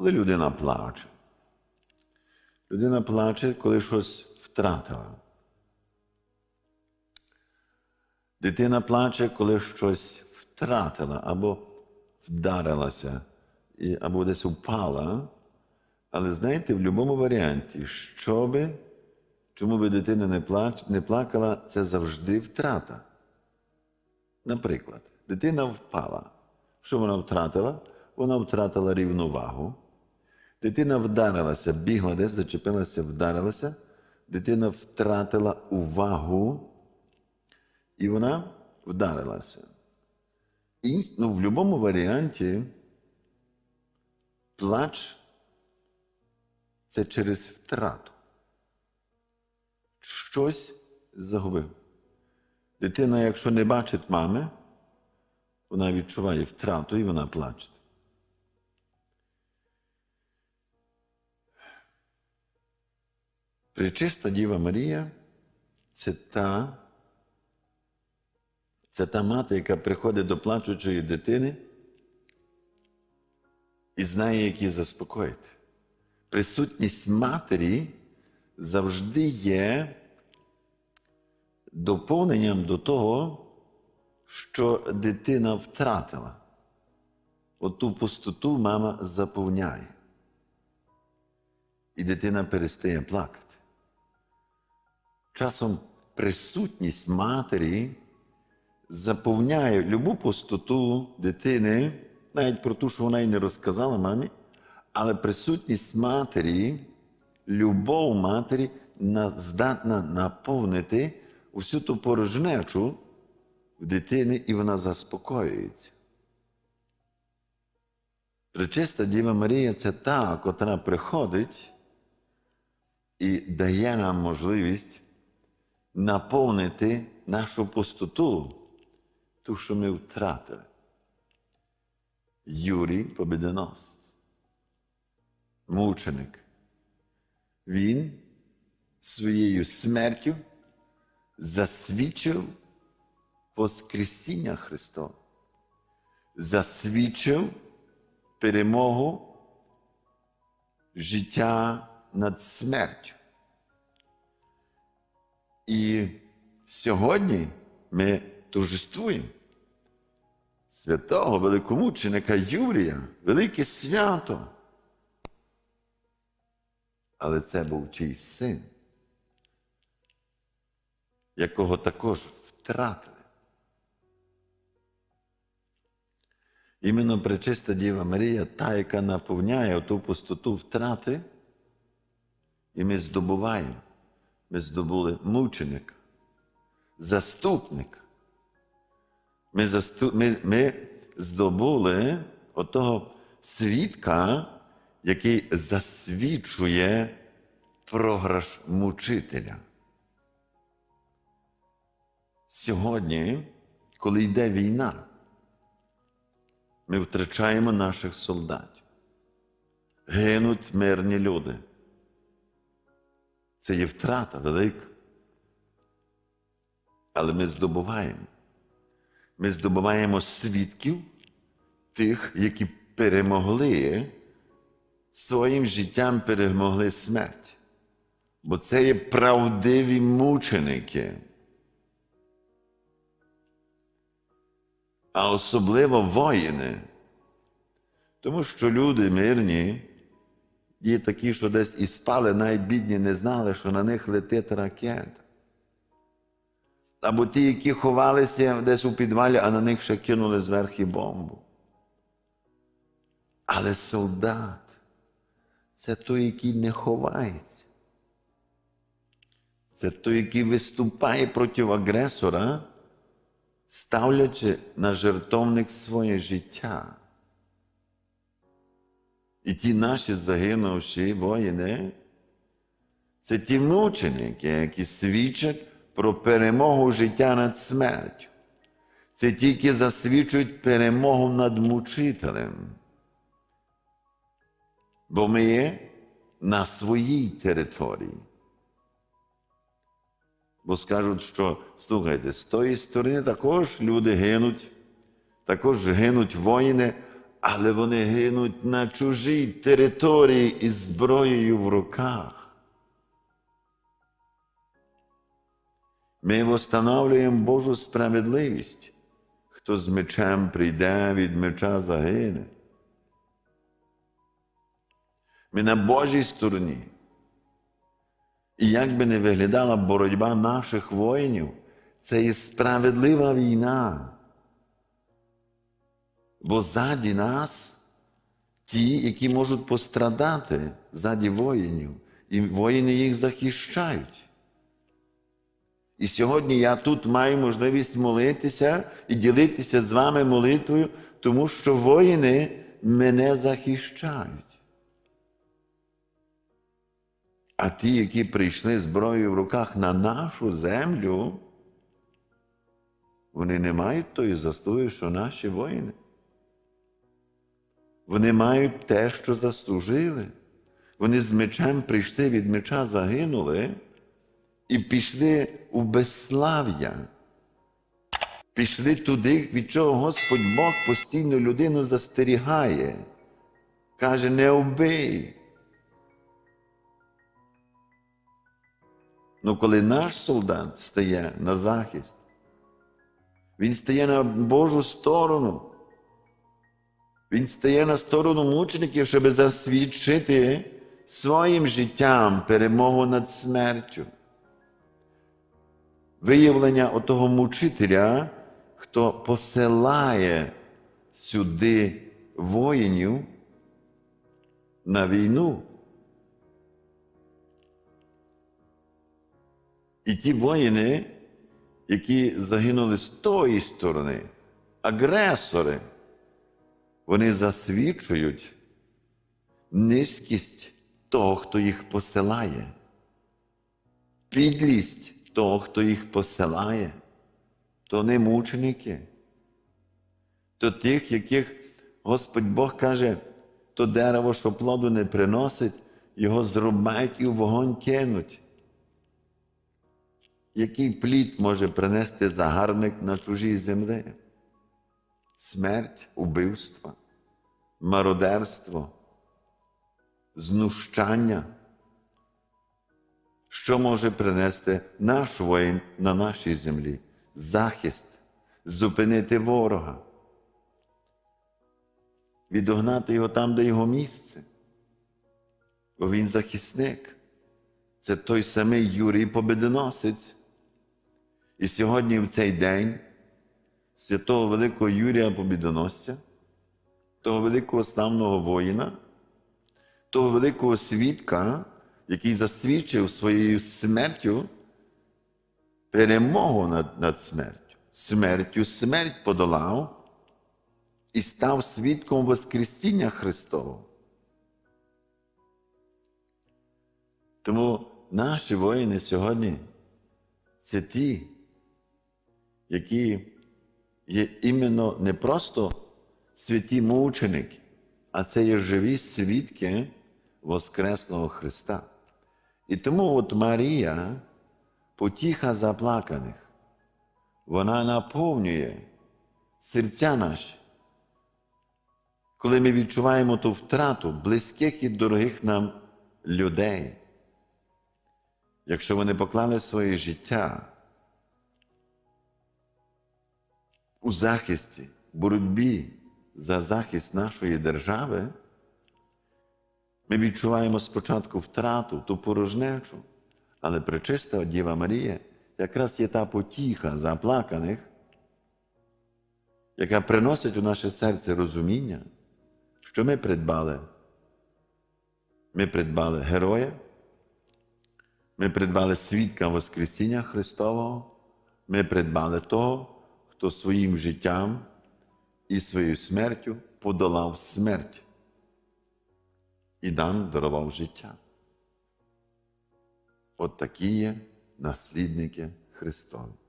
Коли людина плаче. Людина плаче, коли щось втратила. Дитина плаче, коли щось втратила або вдарилася, або десь впала. Але знаєте, в будь-якому варіанті, що би, чому би дитина не, плач, не плакала, це завжди втрата. Наприклад, дитина впала. Що вона втратила? Вона втратила рівновагу. Дитина вдарилася, бігла десь, зачепилася, вдарилася. Дитина втратила увагу, і вона вдарилася. І ну, в будь-якому варіанті плач це через втрату. Щось загубив. Дитина, якщо не бачить мами, вона відчуває втрату і вона плаче. Пречиста Діва Марія це та, це та мати, яка приходить до плачучої дитини і знає, як її заспокоїти. Присутність матері завжди є доповненням до того, що дитина втратила. Оту пустоту мама заповняє. І дитина перестає плакати. Часом присутність матері заповняє любу пустоту дитини, навіть про ту, що вона й не розказала мамі, але присутність матері, любов матері здатна наповнити усю ту порожнечу в дитини, і вона заспокоюється. Пречиста Діва Марія це та, котра приходить і дає нам можливість наповнити нашу пустоту, ту, що ми втратили. Юрій Побідоносець, мученик. Він своєю смертю засвідчив Воскресіння Христова, засвідчив перемогу життя над смертю. І сьогодні ми торжествуємо святого великомученика Юрія, велике свято. Але це був чийсь син, якого також втратили. Іменно пречиста Діва Марія, та, яка наповняє ту пустоту втрати, і ми здобуваємо. Ми здобули мученика, заступника. Ми, засту... ми, ми здобули отого свідка, який засвідчує програш мучителя. Сьогодні, коли йде війна, ми втрачаємо наших солдатів. Гинуть мирні люди. Це є втрата велика. Але ми здобуваємо. Ми здобуваємо свідків тих, які перемогли своїм життям перемогли смерть. Бо це є правдиві мученики. А особливо воїни. Тому що люди мирні, є такі, що десь і спали, навіть бідні не знали, що на них летить ракета. Або ті, які ховалися десь у підвалі, а на них ще кинули зверху бомбу. Але солдат це той, який не ховається. Це той, який виступає проти агресора, ставлячи на жертовник своє життя. І ті наші загинувші воїни, це ті мученики, які свідчать про перемогу життя над смертю. Це ті, які засвідчують перемогу над мучителем. Бо ми є на своїй території. Бо скажуть, що слухайте, з тої сторони також люди гинуть, також гинуть воїни, але вони гинуть на чужій території із зброєю в руках. Ми встановлюємо Божу справедливість. Хто з мечем прийде, від меча загине. Ми на Божій стороні. І як би не виглядала боротьба наших воїнів, це є справедлива війна. Бо ззаді нас ті, які можуть пострадати ззаді воїнів, і воїни їх захищають. І сьогодні я тут маю можливість молитися і ділитися з вами молитвою, тому що воїни мене захищають. А ті, які прийшли зброєю в руках на нашу землю, вони не мають тої заслуги, що наші воїни. Вони мають те, що заслужили. Вони з мечем прийшли від меча, загинули і пішли у безслав'я. Пішли туди, від чого Господь Бог постійно людину застерігає. Каже, не вбий. Ну, коли наш солдат стає на захист, він стає на Божу сторону. Він стає на сторону мучеників, щоб засвідчити своїм життям перемогу над смертю. Виявлення отого мучителя, хто посилає сюди воїнів на війну. І ті воїни, які загинули з тої сторони, агресори, вони засвідчують низькість того, хто їх посилає, підлість того, хто їх посилає, то не мученики, то тих, яких Господь Бог каже, то дерево, що плоду не приносить, його зрубають і в вогонь кинуть. Який плід може принести загарбник на чужій землі? Смерть, убивство, мародерство, знущання. Що може принести наш воїн на нашій землі? Захист, зупинити ворога, відогнати його там, де його місце. Бо він захисник. Це той самий Юрій Победоносець. І сьогодні в цей день святого Великого Юрія Побідоносця, того великого славного воїна, того великого свідка, який засвідчив своєю смертю перемогу над, над смертю. Смертю смерть подолав і став свідком Воскресіння Христового. Тому наші воїни сьогодні це ті, які є іменно не просто святі мученики, а це є живі свідки Воскресного Христа. І тому от Марія, потіха заплаканих, вона наповнює серця наші. Коли ми відчуваємо ту втрату близьких і дорогих нам людей, якщо вони поклали своє життя у захисті, боротьбі за захист нашої держави, ми відчуваємо спочатку втрату, ту порожнечу, але пречиста Діва Марія якраз є та потіха заплаканих, яка приносить у наше серце розуміння, що ми придбали. Ми придбали героя, ми придбали свідка Воскресіння Христового, ми придбали того, хто своїм життям і своєю смертю подолав смерть і нам дарував життя. От такі є наслідники Христові.